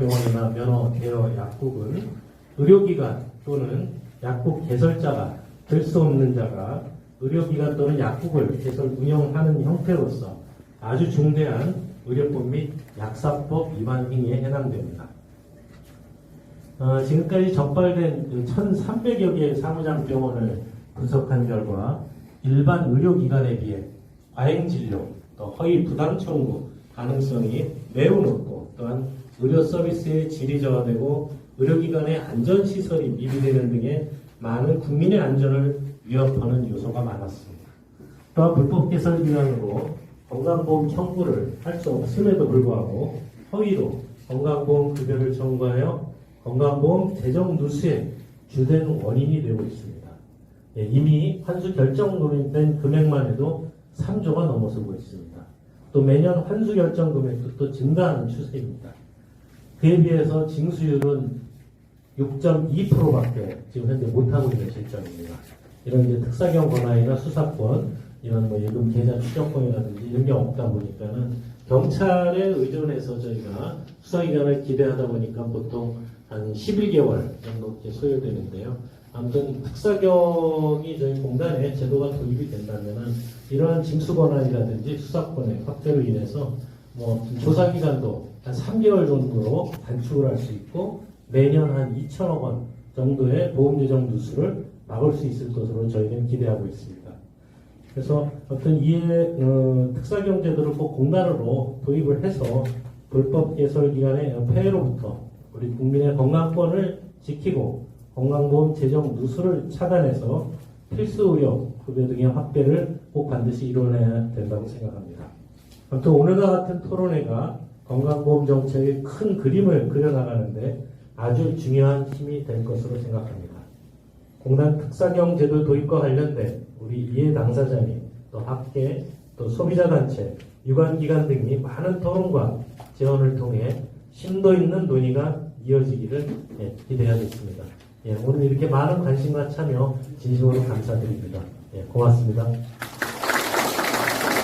병원이나 면허 대여 약국은 의료기관 또는 약국 개설자가 될 수 없는 자가 의료기관 또는 약국을 개설 운영하는 형태로서 아주 중대한 의료법 및 약사법 위반 행위에 해당됩니다. 어, 지금까지 적발된 1,300여 개의 사무장 병원을 분석한 결과 일반 의료기관에 비해 과잉 진료, 또 허위 부당 청구 가능성이 매우 높고 또한 의료 서비스의 질이 저하되고 의료기관의 안전시설이 미비되는 등의 많은 국민의 안전을 위협하는 요소가 많았습니다. 또한 불법 개설 기관으로 건강보험 청구를 할 수 없음에도 불구하고 허위로 건강보험 급여를 청구하여 건강보험 재정 누수의 주된 원인이 되고 있습니다. 예, 이미 환수 결정된 금액만 해도 3조가 넘어서고 있습니다. 또 매년 환수 결정 금액도 또 증가하는 추세입니다. 그에 비해서 징수율은 6.2%밖에 지금 현재 못하고 있는 실정입니다. 이런 이제 특사경 권한이나 수사권, 이런 뭐 예금 계좌 추적권이라든지 이런 게 없다 보니까는 경찰에 의존해서 저희가 수사기관을 기대하다 보니까 보통 한 11개월 정도 소요되는데요. 아무튼 특사경이 저희 공단에 제도가 도입이 된다면은 이러한 징수 권한이라든지 수사권의 확대로 인해서 뭐 조사 기간도 한 3개월 정도로 단축을 할 수 있고 매년 한 2천억 원 정도의 보험 예정 누수를 막을 수 있을 것으로 저희는 기대하고 있습니다. 그래서 어떤 이해 어, 특사 경 제도를 꼭 공단으로 도입을 해서 불법 개설 기관의 폐해로부터 우리 국민의 건강권을 지키고 건강보험 재정 누수를 차단해서 필수 의료 급여 등의 확대를 꼭 반드시 이뤄내야 된다고 생각합니다. 아무튼 오늘과 같은 토론회가 건강보험 정책의 큰 그림을 그려나가는데 아주 중요한 힘이 될 것으로 생각합니다. 공단 특사경 제도 도입과 관련된 우리 이해 당사자 및또 학계, 또 소비자 단체, 유관기관 등이 많은 토론과 제언을 통해 심도 있는 논의가 이어지기를 예, 기대하겠습니다. 예, 오늘 이렇게 많은 관심과 참여 진심으로 감사드립니다. 예, 고맙습니다.